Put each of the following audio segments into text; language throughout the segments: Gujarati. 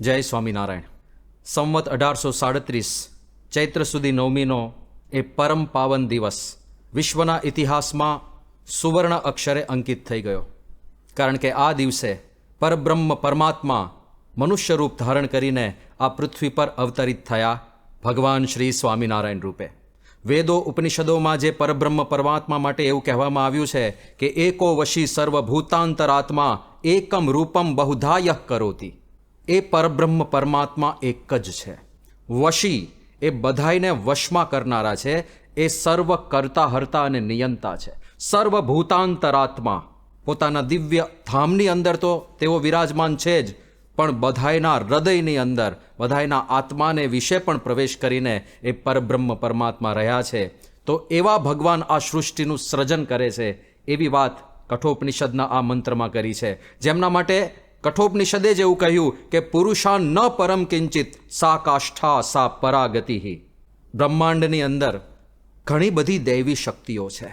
જય સ્વામિનારાયણ. સંવત અઢારસો સાડત્રીસ ચૈત્ર સુધી નવમીનો એ પરમ પાવન દિવસ વિશ્વના ઇતિહાસમાં સુવર્ણ અક્ષરે અંકિત થઈ ગયો. કારણ કે આ દિવસે પરબ્રહ્મ પરમાત્મા મનુષ્ય રૂપ ધારણ કરીને આ પૃથ્વી પર અવતરિત થયા ભગવાન શ્રી સ્વામિનારાયણ રૂપે. વેદો ઉપનિષદોમાં જે પરબ્રહ્મ પરમાત્મા માટે એવું કહેવામાં આવ્યું છે કે એકો વશી સર્વભૂતાંતરાત્મા એકમ રૂપમ બહુધાયઃ કરોતી. એ પરબ્રહ્મ પરમાત્મા એક જ છે. વશી એ બધાયને વશમાં કરનારા છે. એ સર્વ કરતા, હરતા અને નિયંતા છે. સર્વભૂતાંતરાત્મા પોતાના દિવ્ય ધામની અંદર તો તેઓ વિરાજમાન છે જ, પણ બધાયના હૃદયની અંદર, બધાયના આત્માને વિશે પણ પ્રવેશ કરીને એ પરબ્રહ્મ પરમાત્મા રહ્યા છે. તો એવા ભગવાન આ સૃષ્ટિનું સર્જન કરે છે. એવી વાત કઠોપનિષદના આ મંત્રમાં કરી છે. જેમના માટે કઠોપનિષદે જ એવું કહ્યું કે પુરુષા ન પરમ કિંચિત સા કાષ્ઠા સા પરાગતિ બ્રહ્માંડની અંદર ઘણી બધી દૈવી શક્તિઓ છે.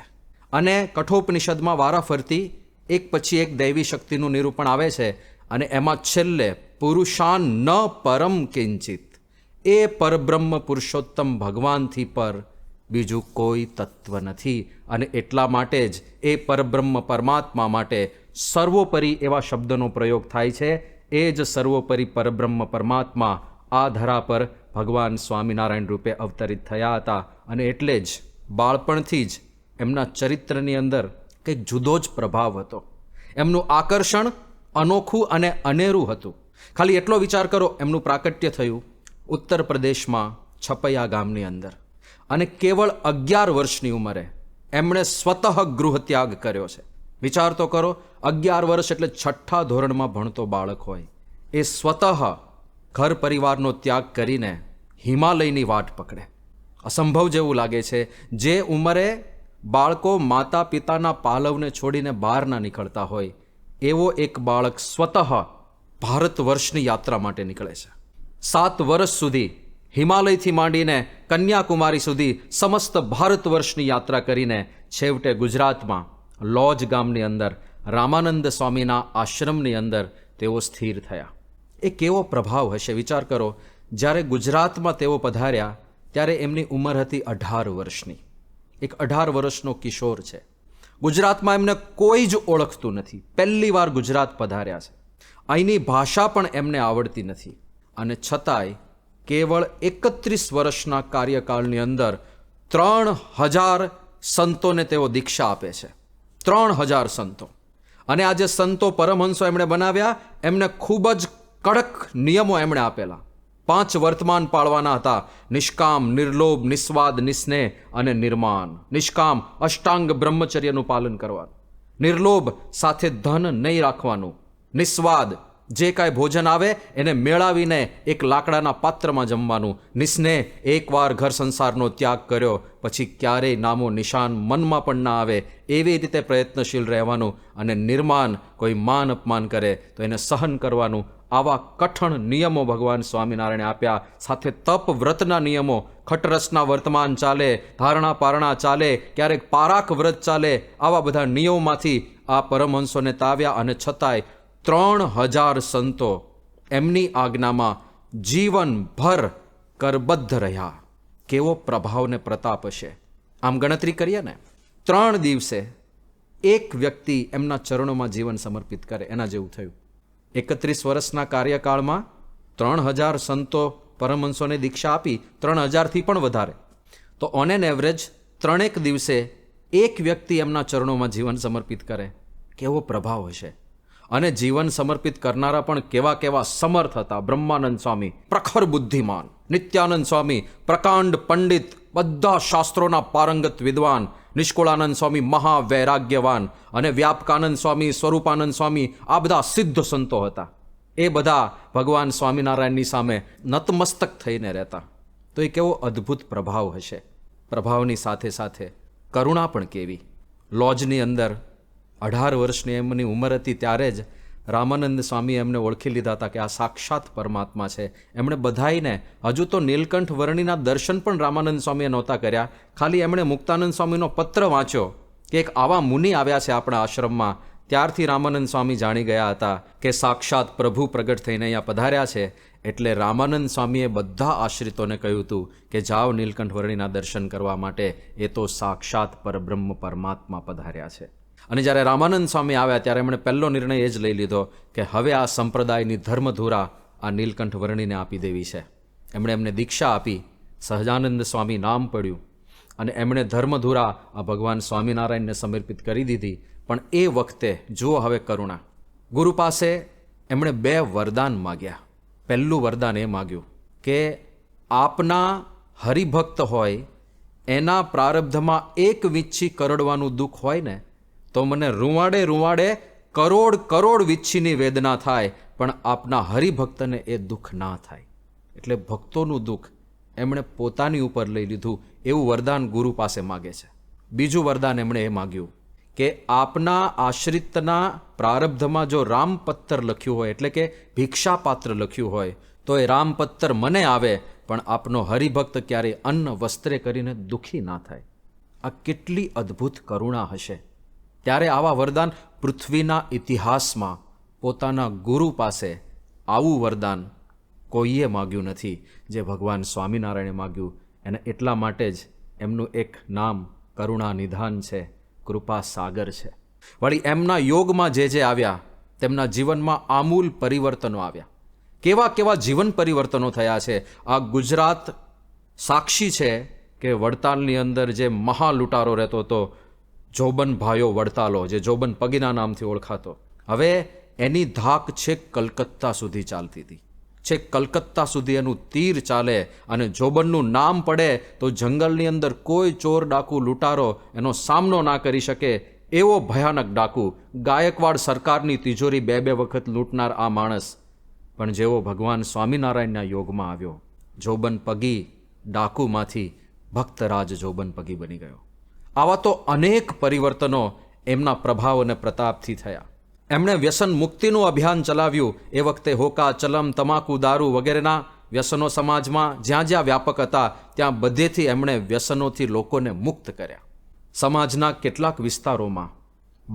અને કઠોપનિષદમાં વારાફરતી એક પછી એક દૈવી શક્તિનું નિરૂપણ આવે છે અને એમાં છેલ્લે પુરુષાન ન પરમ કિંચિત. એ પરબ્રહ્મ પુરુષોત્તમ ભગવાનથી પર બીજું કોઈ તત્વ નથી. અને એટલા માટે જ એ પરબ્રહ્મ પરમાત્મા માટે સર્વોપરી એવા શબ્દનો પ્રયોગ થાય છે. એ જ સર્વોપરી પરબ્રહ્મ પરમાત્મા આ ધરા પર ભગવાન સ્વામિનારાયણ રૂપે અવતરિત થયા હતા. અને એટલે જ બાળપણથી જ એમના ચરિત્રની અંદર કંઈક જુદો જ પ્રભાવ હતો. એમનું આકર્ષણ અનોખું અને અનેરું હતું. ખાલી એટલો વિચાર કરો, એમનું પ્રાકટ્ય થયું ઉત્તર પ્રદેશમાં છપૈયા ગામની અંદર. અને કેવળ અગિયાર વર્ષની ઉંમરે એમણે સ્વતઃ ગૃહ ત્યાગ કર્યો છે. વિચાર તો કરો, અગિયાર વર્ષ એટલે છઠ્ઠા ધોરણમાં ભણતો બાળક હોય. એ સ્વતઃ ઘર પરિવારનો ત્યાગ કરીને હિમાલયની વાટ પકડે. અસંભવ જેવું લાગે છે, જે ઉંમરે બાળકો માતા પિતાના પાલવને છોડીને બહાર ના નીકળતા હોય, એવો એક બાળક સ્વતઃ ભારત વર્ષની યાત્રા માટે નીકળે છે. સાત વર્ષ સુધી હિમાલયથી માંડીને કન્યાકુમારી સુધી સમસ્ત ભારત વર્ષની યાત્રા કરીને છેવટે ગુજરાતમાં લોજ ગામની અંદર, રામાનંદ સ્વામીના આશ્રમની અંદર તેઓ સ્થિર થયા. એ કેવો પ્રભાવ હશે વિચાર કરો, જ્યારે ગુજરાતમાં તેઓ પધાર્યા, ત્યારે એમની ઉંમર હતી અઢાર વર્ષની. એક અઢાર વર્ષનો કિશોર છે. ગુજરાતમાં એમને કોઈ જ ઓળખતું નથી. પહેલી વાર ગુજરાત પધાર્યા છે. અહીંની ભાષા પણ એમને આવડતી નથી. અને છતાંય કેવળ એકત્રીસ વર્ષના કાર્યકાળની અંદર ત્રણ હજાર સંતોને તેઓ દીક્ષા આપે છે. ત્રણ હજાર સંતો. અને આ જે સંતો પરમહંસો એમણે બનાવ્યા, એમને ખૂબ જ કડક નિયમો એમણે આપેલા. પાંચ વર્તમાન પાળવાના હતા. નિષ્કામ, નિર્લોભ, નિસ્વાદ, નિસ્નેહ અને નિર્માણ. નિષ્કામ, અષ્ટાંગ બ્રહ્મચર્યનું પાલન કરવાનું. નિર્લોભ સાથે ધન નહીં રાખવાનું. નિસ્વાદ જે કાંઈ ભોજન આવે એને મેળાવીને એક લાકડાના પાત્રમાં જમવાનું. નિસ્નેહ એકવાર ઘર સંસારનો ત્યાગ કર્યો, પછી ક્યારેય નામો નિશાન મનમાં પણ ના આવે. એવી રીતે પ્રયત્નશીલ રહેવાનું અને નિર્માણ કોઈ માન અપમાન કરે તો એને સહન કરવાનું. આવા કઠણ નિયમો ભગવાન સ્વામિનારાયણે આપ્યા. સાથે તપ વ્રતના નિયમો. ખટરસના વર્તમાન ચાલે, ધારણા પારણા ચાલે, ક્યારેક પારાક વ્રત ચાલે. આવા બધા નિયમોમાંથી આ પરમહંસોને તાવ્યા અને છતાંય ત્રણ હજાર સંતો એમની આજ્ઞામાં જીવનભર કરબદ્ધ રહ્યા. કેવો પ્રભાવ ને પ્રતાપ હશે આમ ગણતરી કરીએ ને, ત્રણ દિવસે એક વ્યક્તિ એમના ચરણોમાં જીવન સમર્પિત કરે, એના જેવું થયું. એકત્રીસ વર્ષના કાર્યકાળમાં ત્રણ હજાર સંતો પરમહંસોને દીક્ષા આપી, ત્રણ હજારથી પણ વધારે. તો ઓન એન એવરેજ ત્રણેક દિવસે એક વ્યક્તિ એમના ચરણોમાં જીવન સમર્પિત કરે. કેવો પ્રભાવ હશે. અને જીવન સમર્પિત કરનારા પણ કેવા કેવા સમર્થ હતા. બ્રહ્માનંદ સ્વામી પ્રખર બુદ્ધિમાન, નિત્યાનંદ સ્વામી પ્રકાંડ પંડિત, બધા શાસ્ત્રોના પારંગત વિદ્વાન, નિષ્કુળાનંદ સ્વામી મહાવૈરાગ્યવાન અને વ્યાપકાનંદ સ્વામી, સ્વરૂપાનંદ સ્વામી આ બધા સિદ્ધ સંતો હતા. એ બધા ભગવાન સ્વામિનારાયણની સામે નતમસ્તક થઈને રહેતા. તો એ કેવો અદ્ભુત પ્રભાવ હશે. પ્રભાવની સાથે સાથે કરુણા પણ કેવી. લોજની અંદર અઢાર વર્ષની એમની ઉંમર હતી ત્યારે જ રામાનંદ સ્વામી એમને ઓળખી લીધા હતા કે આ સાક્ષાત પરમાત્મા છે. એમણે બધાઈને હજુ તો નીલકંઠ વર્ણિના દર્શન પણ રામાનંદ સ્વામીએ નહોતા કર્યા. ખાલી એમણે મુક્તાનંદ સ્વામીનો પત્ર વાંચ્યો કે એક આવા મુનિ આવ્યા છે આપણા આશ્રમમાં. ત્યારથી રામાનંદ સ્વામી જાણી ગયા હતા કે સાક્ષાત પ્રભુ પ્રગટ થઈને અહીંયા પધાર્યા છે. એટલે રામાનંદ સ્વામીએ બધા આશ્રિતોને કહ્યું હતું કે જાઓ નીલકંઠ વર્ણિના દર્શન કરવા માટે. એ તો સાક્ષાત પરબ્રહ્મ પરમાત્મા પધાર્યા છે. અને જ્યારે રામાનંદ સ્વામી આવ્યા ત્યારે એમણે પહેલો નિર્ણય એ જ લઈ લીધો કે હવે આ સંપ્રદાયની ધર્મધુરા આ નીલકંઠ વર્ણિને આપી દેવી છે. એમણે એમને દીક્ષા આપી, સહજાનંદ સ્વામી નામ પડ્યું અને એમણે ધર્મધુરા આ ભગવાન સ્વામિનારાયણને સમર્પિત કરી દીધી. પણ એ વખતે જુઓ હવે કરુણા. ગુરુ પાસે એમણે બે વરદાન માગ્યા. પહેલું વરદાન એ માગ્યું કે આપના હરિભક્ત હોય, એના પ્રારબ્ધમાં એક વીંછી કરડવાનું દુઃખ હોય ને તો મને રૂવાડે રૂવાડે કરોડ કરોડ વિચ્છીની વેદના થાય, પણ આપના હરિભક્તને એ દુઃખ ના થાય. એટલે ભક્તોનું દુઃખ એમણે પોતાની ઉપર લઈ લીધું, એવું વરદાન ગુરુ પાસે માગે છે. બીજું વરદાન એમણે એ માગ્યું કે આપના આશ્રિતના પ્રારબ્ધમાં જો રામપત્તર લખ્યું હોય, એટલે કે ભિક્ષાપાત્ર લખ્યું હોય, તો એ રામપત્તર મને આવે, પણ આપનો હરિભક્ત ક્યારેય અન્ન વસ્ત્રે કરીને દુઃખી ના થાય. આ કેટલી અદ્ભુત કરુણા હશે. ત્યારે આવા વરદાન પૃથ્વીના ઇતિહાસમાં પોતાના ગુરુ પાસે આવું વરદાન કોઈએ માગ્યું નથી, જે ભગવાન સ્વામિનારાયણે માગ્યું. અને એટલા માટે જ એમનું એક નામ કરુણા નિધાન છે, કૃપા સાગર છે. વળી એમના યોગમાં જે જે આવ્યા, તેમના જીવનમાં આમૂલ પરિવર્તનો આવ્યા. કેવા કેવા જીવન પરિવર્તનો થયા છે. આ ગુજરાત સાક્ષી છે કે વડતાલની અંદર જે મહાલૂંટારો રહેતો હતો જોબન ભાયો વડતાલો, જે જોબન પગીના નામથી ઓળખાતો. હવે એની ધાક છેક કલકત્તા સુધી ચાલતી હતી. છેક કલકત્તા સુધી એનું તીર ચાલે અને જોબનનું નામ પડે તો જંગલની અંદર કોઈ ચોર ડાકુ લૂંટારો એનો સામનો ના કરી શકે એવો ભયાનક ડાકુ ગાયકવાડ સરકારની તિજોરી બે બે વખત લૂંટનાર આ માણસ. પણ જેવો ભગવાન સ્વામિનારાયણના યોગમાં આવ્યો, જોબન પગી ડાકુમાંથી ભક્તરાજ જોબન પગી બની ગયો. આવા તો અનેક પરિવર્તનો એમના પ્રભાવ અને પ્રતાપથી થયા. એમણે વ્યસન મુક્તિનું અભિયાન ચલાવ્યું. એ વખતે હોકા, ચલમ, તમાકુ, દારૂ વગેરેના વ્યસનો સમાજમાં જ્યાં જ્યાં વ્યાપક હતા, ત્યાં બધેથી એમણે વ્યસનોથી લોકોને મુક્ત કર્યા. સમાજના કેટલાક વિસ્તારોમાં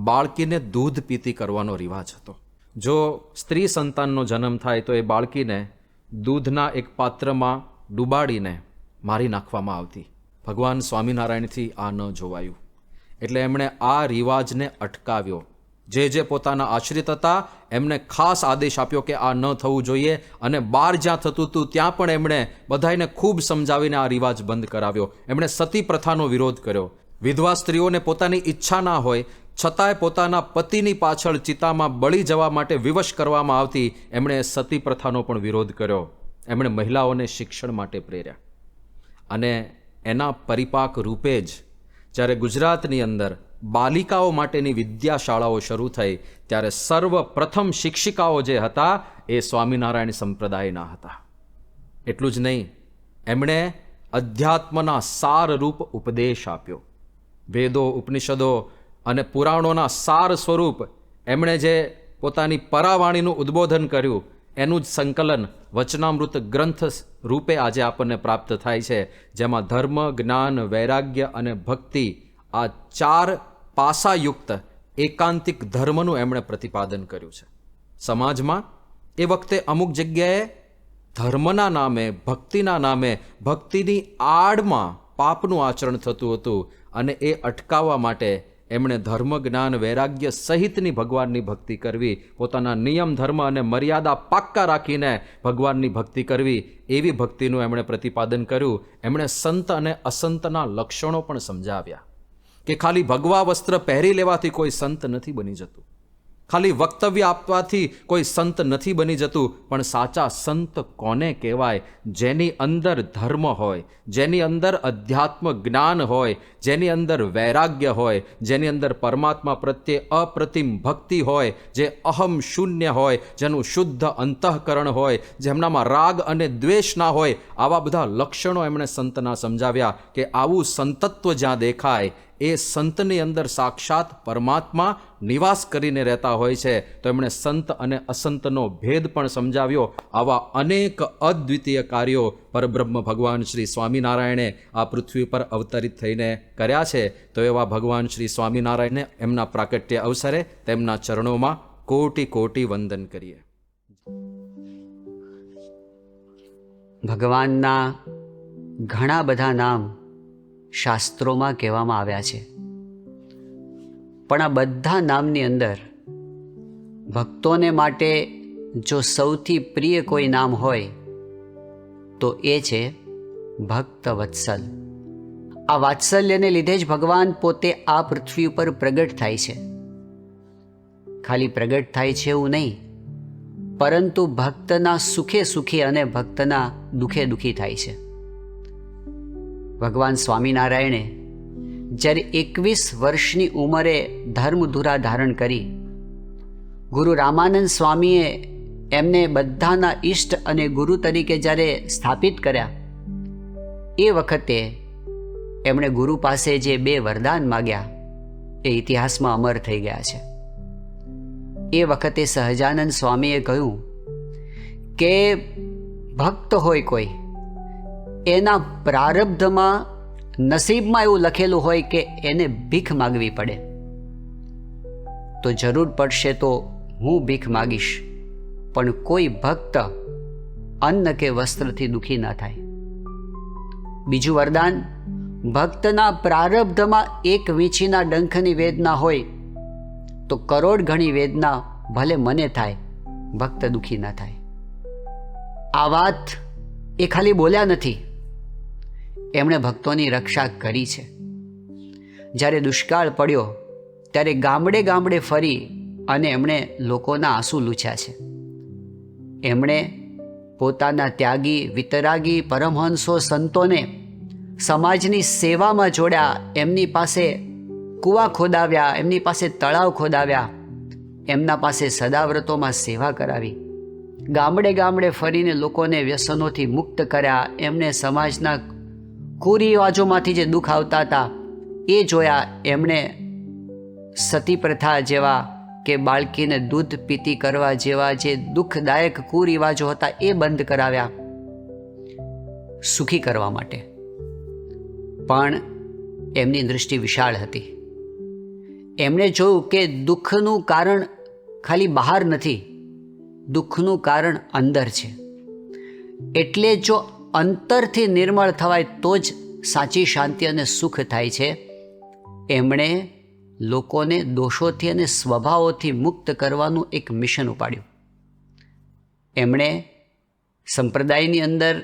બાળકીને દૂધ પીતી કરવાનો રિવાજ હતો. જો સ્ત્રી સંતાનનો જન્મ થાય તો એ બાળકીને દૂધના એક પાત્રમાં ડૂબાડીને મારી નાખવામાં આવતી. ભગવાન સ્વામિનારાયણથી આ ન જોવાયું. એટલે એમણે આ રિવાજને અટકાવ્યો. જે જે પોતાના આશ્રિત હતા, એમને ખાસ આદેશ આપ્યો કે આ ન થવું જોઈએ અને બહાર જ્યાં થતું હતું ત્યાં પણ એમણે બધાને ખૂબ સમજાવીને આ રિવાજ બંધ કરાવ્યો. એમણે સતી પ્રથાનો વિરોધ કર્યો. વિધવા સ્ત્રીઓને પોતાની ઈચ્છા ના હોય, છતાંય પોતાના પતિની પાછળ ચિતામાં બળી જવા માટે વિવશ કરવામાં આવતી એમણે સતી પ્રથાનો પણ વિરોધ કર્યો. એમણે મહિલાઓને શિક્ષણ માટે પ્રેર્યા. અને એના પરિપાક રૂપે જ, જ્યારે ગુજરાતની અંદર બાલિકાઓ માટેની વિદ્યાશાળાઓ શરૂ થઈ, ત્યારે સર્વપ્રથમ શિક્ષિકાઓ જે હતા, એ સ્વામિનારાયણ સંપ્રદાયના હતા. એટલું જ નહીં, એમણે અધ્યાત્મના સારરૂપ ઉપદેશ આપ્યો. વેદો, ઉપનિષદો અને પુરાણોના સાર સ્વરૂપ એમણે જે પોતાની પરાવાણીનું ઉદ્બોધન કર્યું એનું જ સંકલન વચનામૃત ગ્રંથ રૂપે આજે આપણને પ્રાપ્ત થાય છે, જેમાં ધર્મ, જ્ઞાન, વૈરાગ્ય અને ભક્તિ આ ચાર પાસાયુક્ત એકાંતિક ધર્મનું એમણે પ્રતિપાદન કર્યું છે. સમાજમાં એ વખતે અમુક જગ્યાએ ધર્મના નામે, ભક્તિના નામે, ભક્તિની આડમાં પાપનું આચરણ થતું હતું અને એ અટકાવવા માટે એમણે ધર્મ, જ્ઞાન, વૈરાગ્ય સહિતની ભગવાનની ભક્તિ કરવી, પોતાના નિયમ, ધર્મ અને મર્યાદા પાક્કા રાખીને ભગવાનની ભક્તિ કરવી, એવી ભક્તિનું એમણે પ્રતિપાદન કર્યું. એમણે સંત અને અસંતના લક્ષણો પણ સમજાવ્યા કે ખાલી ભગવા વસ્ત્ર પહેરી લેવાથી કોઈ સંત નથી બની જતું. ખાલી વક્તવ્ય આપવાથી કોઈ સંત નથી બની જતું, પણ સાચા સંત કોને કહેવાય? જેની અંદર ધર્મ હોય, જેની અંદર અધ્યાત્મ જ્ઞાન હોય, જેની અંદર વૈરાગ્ય હોય, જેની અંદર પરમાત્મા પ્રત્યે અપ્રતિમ ભક્તિ હોય, જે અહમ શૂન્ય હોય, જેનું શુદ્ધ અંતઃકરણ હોય, જેમનામાં રાગ અને દ્વેષ ના હોય, આવા બધા લક્ષણો એમણે સંતના સમજાવ્યા કે આવું સંતત્વ જ્યાં દેખાય, એ સંતની અંદર સાક્ષાત પરમાત્મા નિવાસ કરીને રહેતા હોય છે. તો એમણે સંત અને અસંતનો ભેદ પણ સમજાવ્યો. આવા અનેક અદ્વિતીય કાર્યો પરબ્રહ્મ ભગવાન શ્રી સ્વામિનારાયણે આ પૃથ્વી પર અવતરિત થઈને કર્યા છે. તો એવા ભગવાન શ્રી સ્વામિનારાયણને એમના પ્રાકટ્ય અવસરે તેમના ચરણોમાં કોટી કોટી વંદન કરીએ. ભગવાનના ઘણા બધા નામ શાસ્ત્રોમાં કહેવામાં આવ્યા છે. પણ આ બધા નામની અંદર ભક્તોને માટે જો સૌથી પ્રિય કોઈ નામ હોય, તો એ છે ભક્ત વત્સલ. આ વાત્સલ્યને લીધે જ ભગવાન પોતે આ પૃથ્વી ઉપર પ્રગટ થાય છે. ખાલી પ્રગટ થાય છે એવું નહીં, પરંતુ ભક્તના સુખે સુખી અને ભક્તના દુખે દુઃખી થાય છે. ભગવાન સ્વામિનારાયણે જ્યારે એકવીસ વર્ષની ઉંમરે ધર્મધુરા ધારણ કરી, ગુરુ રામાનંદ સ્વામીએ એમને બધાના ઈષ્ટ અને ગુરુ તરીકે જ્યારે સ્થાપિત કર્યા, એ વખતે એમણે ગુરુ પાસે જે બે વરદાન માગ્યા, એ ઇતિહાસમાં અમર થઈ ગયા છે. એ વખતે સહજાનંદ સ્વામીએ કહ્યું કે, ભક્ત હોય કોઈ, એના પ્રારબ્ધમાં નસીબમાં એવું લખેલું હોય કે એને ભીખ માગવી પડે. તો જરૂર પડશે તો હું ભીખ માગીશ, પણ કોઈ ભક્ત અન્ન કે વસ્ત્રથી દુઃખી ન થાય. બીજું વરદાન, ભક્તના પ્રારબ્ધમાં એક વીંછીના ડંખની વેદના હોય, તો કરોડ ઘણી વેદના ભલે મને થાય, ભક્ત દુઃખી ન થાય. આ વાત એ ખાલી બોલ્યા નથી. એમણે ભક્તોની રક્ષા કરી છે. જ્યારે દુષ્કાળ પડ્યો, ત્યારે ગામડે ગામડે ફરી અને એમણે લોકોના આંસુ લૂછ્યા છે. એમણે પોતાના ત્યાગી, વિતરાગી પરમહંસો સંતોને સમાજની સેવામાં જોડ્યા, એમની પાસે કૂવા ખોદાવ્યા, એમની પાસે તળાવ ખોદાવ્યા, એમના પાસે સદાવ્રતોમાં સેવા કરાવી. ગામડે ગામડે ફરીને લોકોને વ્યસનોથી મુક્ત કર્યા, એમને સમાજના કુરિવાજોમાંથી જે દુઃખ આવતા હતા, એ જોયા એમણે સતી પ્રથા જેવા કે બાળકીને દૂધ પીતી કરવા જેવા જે દુઃખદાયક કુરિવાજો હતા, એ બંધ કરાવ્યા સુખી કરવા માટે. પણ એમની દૃષ્ટિ વિશાળ હતી. એમણે જોયું કે દુઃખનું કારણ ખાલી બહાર નથી, દુઃખનું કારણ અંદર છે. એટલે જો અંતરથી નિર્મળ થવાય તો જ સાચી શાંતિ અને સુખ થાય છે. એમણે લોકોને દોષોથી અને સ્વભાવોથી મુક્ત કરવાનું એક મિશન ઉપાડ્યું. એમણે સંપ્રદાયની અંદર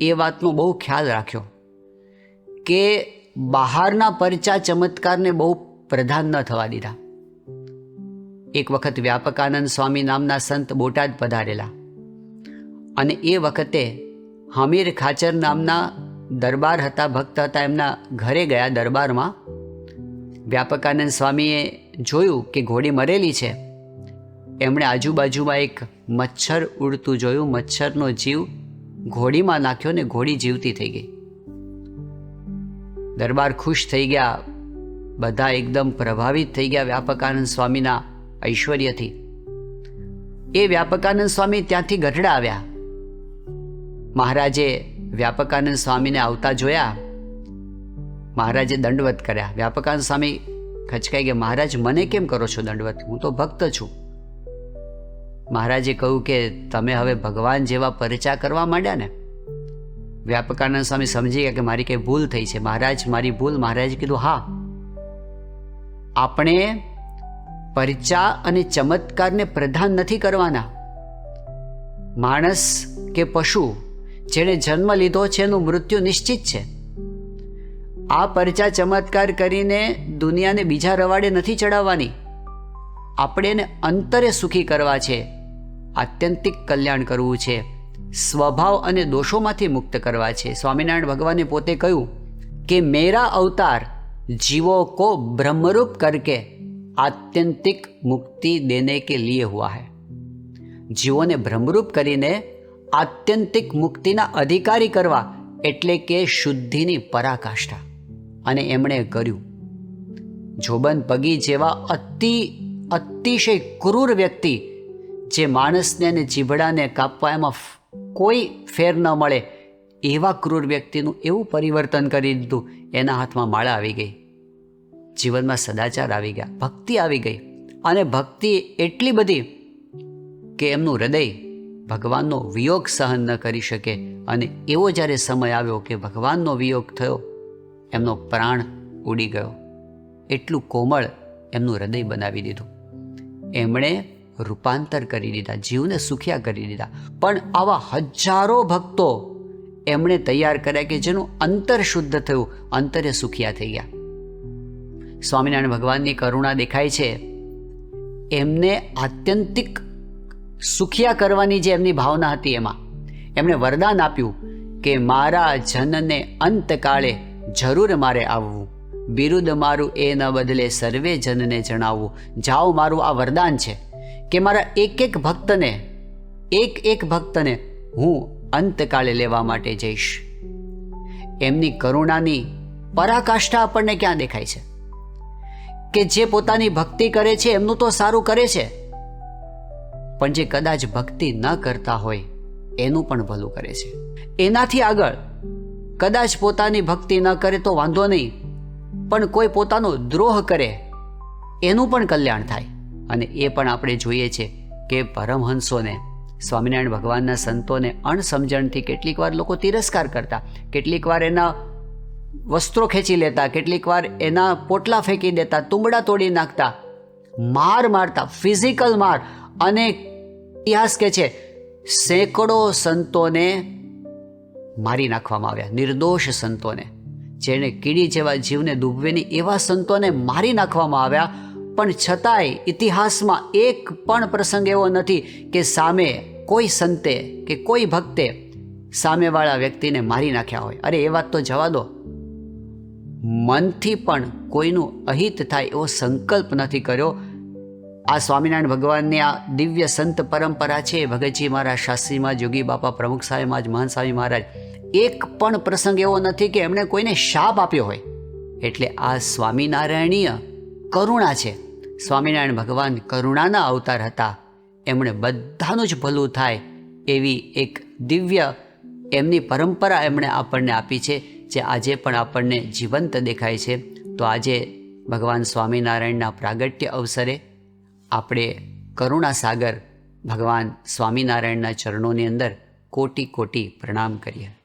એ વાતનો બહુ ખ્યાલ રાખ્યો કે બહારના પરચા ચમત્કારને બહુ પ્રધાન ન થવા દીધા. એક વખત વ્યાપકાનંદ સ્વામી નામના સંત બોટાદ પધારેલા અને એ વખતે હમીર ખાચર નામના દરબાર હતા, ભક્ત હતા, એમના ઘરે ગયા દરબારમાં. વ્યાપકાનંદ સ્વામીએ જોયું કે ઘોડી મરેલી છે. એમણે આજુબાજુમાં એક મચ્છર ઉડતું જોયું, મચ્છરનો જીવ ઘોડીમાં નાખ્યો ને ઘોડી જીવતી થઈ ગઈ. દરબાર ખુશ થઈ ગયા, બધા એકદમ પ્રભાવિત થઈ ગયા વ્યાપકાનંદ સ્વામીના ઐશ્વર્યથી. એ વ્યાપકાનંદ સ્વામી ત્યાંથી ગઢડા આવ્યા. મહારાજે વ્યાપકાનંદ સ્વામીને આવતા જોયા. મહારાજે દંડવત કર્યા. વ્યાપકાનંદ સ્વામી ખચકાઈ ગયા. મહારાજ, મને કેમ કરો છો દંડવત? હું તો ભક્ત છું. મહારાજે કહ્યું કે, તમે હવે ભગવાન જેવા પરિચા કરવા માંડ્યા ને? વ્યાપકાનંદ સ્વામી સમજી ગયા કે, મારી કંઈ ભૂલ થઈ છે. મહારાજ, મારી ભૂલ. મહારાજે કીધું, હા. આપણે પરિચા અને ચમત્કારને પ્રધાન નથી કરવાના. માણસ કે પશુ જેણે જન્મ લીધો છે એનું મૃત્યુ નિશ્ચિત છે. આ પરચા ચમત્કાર કરીને દુનિયાને બીજા રવાડે નથી ચડાવવાની. આપણે એને અંતરે સુખી કરવા છે, આત્યંતિક કલ્યાણ કરવું છે, સ્વભાવ અને દોષોમાંથી મુક્ત કરવા છે. સ્વામિનારાયણ ભગવાને પોતે કહ્યું કે મેરા અવતાર જીવો કો બ્રહ્મરૂપ કરકે આત્યંતિક મુક્તિ દેને કે લીએ હુઆ હૈ. જીવોને ભ્રમરૂપ કરીને આત્યંતિક મુક્તિના અધિકારી કરવા એટલે કે શુદ્ધિની પરાકાષ્ઠા. અને એમણે કર્યું. જોબન પગી જેવા અતિ, અતિશય ક્રૂર વ્યક્તિ જે માણસને અને જીભડાને કાપવા એમાં કોઈ ફેર ન મળે, એવા ક્રૂર વ્યક્તિનું એવું પરિવર્તન કરી દીધું, એના હાથમાં માળા આવી ગઈ. જીવનમાં સદાચાર આવી ગયા, ભક્તિ આવી ગઈ. અને ભક્તિ એટલી બધી કે એમનું હૃદય ભગવાનનો વિયોગ સહન ન કરી શકે અને એવો જ્યારે સમય આવ્યો કે ભગવાનનો વિયોગ થયો, એમનો પ્રાણ ઉડી ગયો. એટલું કોમળ એમનું હૃદય બનાવી દીધું. એમણે રૂપાંતર કરી દીધા, જીવને સુખિયા કરી દીધા. પણ આવા હજારો ભક્તો એમણે તૈયાર કર્યા કે જેનું અંતર શુદ્ધ થયું, અંતરે સુખિયા થઈ ગયા. સ્વામિનારાયણ ભગવાનની કરુણા દેખાય છે. એમને આત્યંતિક સુખિયા કરવાની જે એમની ભાવના હતી એમાં, એમણે વરદાન આપ્યું કે મારા જનને અંતકાળે જરૂર મારે આવવું. બિરુદ મારું એ ન બદલે સર્વે જનને જણાવવું જાઓ, મારું આ વરદાન છે કે મારા એક એક ભક્તને, એક એક ભક્તને હું અંતકાળે લેવા માટે જઈશ. એમની કરુણાની પરાકાષ્ઠા આપણને ક્યાં દેખાય છે? કે જે પોતાની ભક્તિ કરે છે, એમનું તો સારું કરે છે. પણ જે કદાચ ભક્તિ ન કરતા હોય, એનું પણ ભલું કરે છે. એનાથી આગળ, કદાચ પોતાની ભક્તિ ન કરે તો વાંધો નહીં, પણ કોઈ પોતાનો દ્રોહ કરે, એનું પણ કલ્યાણ થાય. અને એ પણ આપણે જોઈએ છે કે પરમહંસોને, સ્વામિનારાયણ ભગવાનના સંતોને અણસમજણથી કેટલીક વાર લોકો તિરસ્કાર કરતા, કેટલીક વાર એના વસ્ત્રો ખેંચી લેતા, કેટલીક વાર એના પોટલા ફેંકી દેતા તુંબડા તોડી નાખતા, માર મારતા ફિઝિકલ માર અને ઇતિહાસ કે છે, સેંકડો સંતોને મારી નાખવામાં આવ્યા, નિર્દોષ સંતોને, જેણે કીડી જેવા જીવને ડૂબવેની એવા સંતોને મારી નાખવામાં આવ્યા. પણ છતાંય ઇતિહાસમાં એક પણ પ્રસંગ એવો નથી કે સામે કોઈ સંતે કે કોઈ ભક્તે સામેવાળા વ્યક્તિને મારી નાખ્યા હોય. અરે, એ વાત તો જવા દો. મનથી પણ કોઈનું અહિત થાય એવો સંકલ્પ નથી કર્યો. આ સ્વામિનારાયણ ભગવાનની આ દિવ્ય સંત પરંપરા છે. ભગતજી મહારાજ શાસ્ત્રીમાં જોગી બાપા, પ્રમુખ સાહેબ મહારાજ, મહાન સ્વામી મહારાજ, એક પણ પ્રસંગ એવો નથી કે એમણે કોઈને શાપ આપ્યો હોય. એટલે આ સ્વામિનારાયણીય કરુણા છે. સ્વામિનારાયણ ભગવાન કરુણાના અવતાર હતા. એમણે બધાનું જ ભલું થાય એવી એક દિવ્ય એમની પરંપરા એમણે આપણને આપી છે, જે આજે પણ આપણને જીવંત દેખાય છે. તો આજે ભગવાન સ્વામિનારાયણના પ્રાગટ્ય અવસરે આપણે કરુણા સાગર ભગવાન સ્વામિનારાયણના ચરણોની અંદર કોટી કોટી પ્રણામ કરીએ.